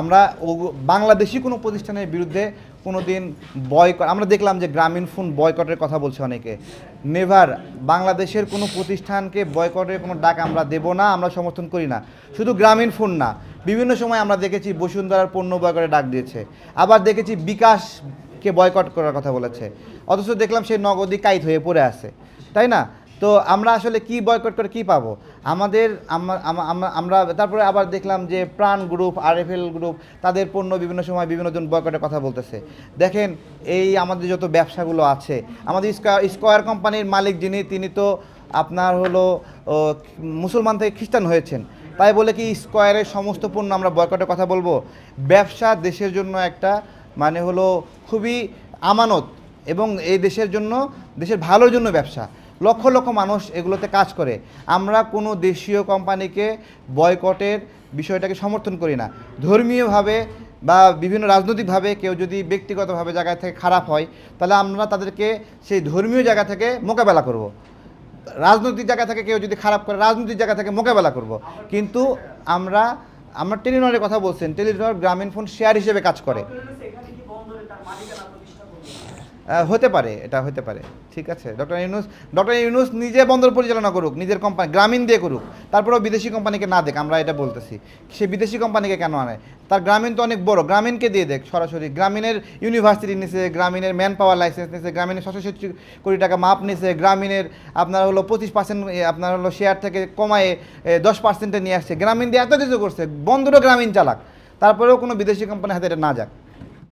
আমরা বাংলাদেশি কোনো প্রতিষ্ঠানের বিরুদ্ধে কোনো দিন বয়কট আমরা দেখলাম যে গ্রামীণ ফোন বয়কটের কথা বলছে অনেকে। নেভার বাংলাদেশের কোনো প্রতিষ্ঠানকে বয়কটের কোনো ডাক আমরা দেব না, আমরা সমর্থন করি না। শুধু গ্রামীণ ফোন না, বিভিন্ন সময় আমরা দেখেছি বসুন্ধরার পণ্য বয়কটের ডাক দিয়েছে। আবার দেখেছি বিকাশকে বয়কট করার কথা বলেছে। অথচ দেখলাম সেই নগদী কাইত হয়ে পড়ে আছে। তাই না? তো আমরা আসলে কি বয়কট করে কি পাবো? আমাদের, আমা- আমা- আমা- আমরা তারপরে আবার দেখলাম যে প্রাণ গ্রুপ আরএফএল গ্রুপ তাদের পণ্য বিভিন্ন সময় বিভিন্ন জন বয়কটের কথা বলতেছে। দেখেন, এই আমাদের যত ব্যবসাগুলো আছে, আমাদের স্কোয়ার কোম্পানির মালিক যিনি, তিনি তো আপনার হলো মুসলমান থেকে খ্রিস্টান হয়েছেন। তাই বলে কি স্কোয়ারের সমস্ত পণ্য আমরা বয়কটের কথা বলব? ব্যবসা দেশের জন্য একটা মানে হলো খুবই আমানত এবং এই দেশের জন্য, দেশের ভালোর জন্য ব্যবসা। লক্ষ লক্ষ মানুষ এগুলোতে কাজ করে আমরা কোনো দেশীয় কোম্পানিকে বয়কটের বিষয়টাকে সমর্থন করি না ধর্মীয়ভাবে বা বিভিন্ন রাজনৈতিকভাবে কেউ যদি ব্যক্তিগতভাবে জায়গা থেকে খারাপ হয়, তাহলে আমরা তাদেরকে সেই ধর্মীয় জায়গা থেকে মোকাবেলা করব। রাজনৈতিক জায়গা থেকে কেউ যদি খারাপ করে, রাজনৈতিক জায়গা থেকে মোকাবেলা করব। কিন্তু আমরা আমরা টেলিনরের কথা বলছেন টেলিনর গ্রামীণ ফোন শেয়ার হিসেবে কাজ করে এখানে কি বন্দরে তার মালিকানা প্রতিষ্ঠা করবে আহ, হতে পারে, এটা হতে পারে। ঠিক আছে? ডক্টর ইউনুস ডক্টর ইউনুস নিজে বন্দর পরিচালনা করুক, নিজের কোম্পানি গ্রামীণ দিয়ে করুক। তারপরেও বিদেশি কোম্পানিকে না দেখ, আমরা এটা বলতেছি। সে বিদেশি কোম্পানিকে কেন আনে? তার গ্রামীণ তো অনেক বড়, গ্রামীণকে দিয়ে দেখ সরাসরি। গ্রামীণের ইউনিভার্সিটি নিছে, গ্রামীণের ম্যান পাওয়ার লাইসেন্স নিছে, গ্রামীণের ছশো কোটি টাকা মাপ নিছে, গ্রামীণের আপনার হলো পঁচিশ পার্সেন্ট আপনার হলো শেয়ার থেকে কমায়ে দশ পার্সেন্টে নিয়ে আসছে। গ্রামীণ দিয়ে এত কিছু করছে, বন্দরও গ্রামীণ চালাক। তারপরেও কোনো বিদেশি কোম্পানি হাতে এটা না যাক।